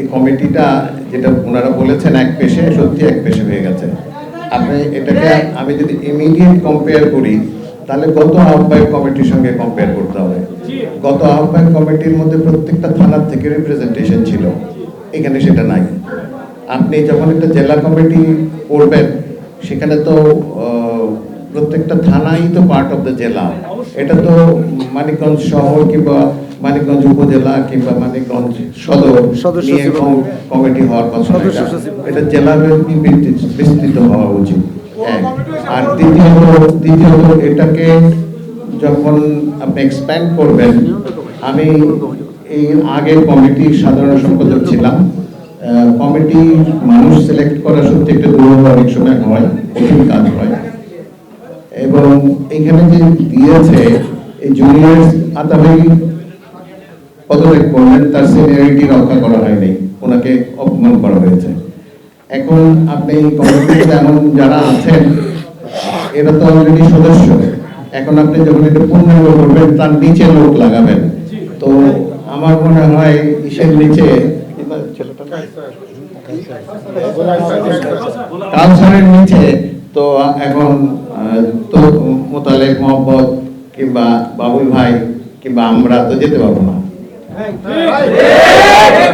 এই কমিটিটা যেটা ওনারা বলেছেন, এক পেশে সত্যি এক পেশে হয়ে গেছে। আপনি এটাকে আমি যদি ইমিডিয়েট কম্পেয়ার করি, তাহলে গত আহ্বায়ক কমিটির সঙ্গে কম্পেয়ার করতে হবে। গত আহ্বায়ক কমিটির মধ্যে প্রত্যেকটা থানার থেকে রিপ্রেজেন্টেশন ছিল। এখানে সেটা নাই। আপনি যখন একটা জেলা কমিটি করবেন, সেখানে তো প্রত্যেকটা থানাই তো পার্ট অফ দ্য জেলা। এটা তো মানিকগঞ্জ শহর কিংবা মানিকগঞ্জ উপজেলা কিংবা মানিকগঞ্জ সদর নিয়ে কমিটি হওয়ার কথা। এটা। জেলা বিস্তৃত- হওয়া উচিত। আর দ্বিতীয়ত দ্বিতীয়ত এটাকে যখন আপনি এক্সপ্যান্ড করবেন আমি এই আগের কমিটি সাধারণ সম্পাদক ছিলাম। কমিটি মানুষ সিলেক্ট করা সত্যি একটা দুর্বল অনেক সময় হয় কঠিন কাজ হয়। এখানে যে দিয়েছে, এই জুনিয়র আতাভাই পদত্যাগ করলেন, তার সিনিয়রিটি রক্ষা করা হয়নি, ওনাকে অপমান করা হয়েছে। এখন আপনি কমিটিতে এমন যারা আছেন, এরা তো অলরেডি সদস্য। এখন আপনি যখন এটা পূর্ণাঙ্গ করবেন, তার নিচে লোক লাগাবেন। তো আমার মনে হয়, ইসের নিচে কাউন্সিলের নিচে, তো এখন মোতালেব মোহাম্মদ কিংবা বাবুল ভাই কিংবা আমরা তো যেতে পারব না।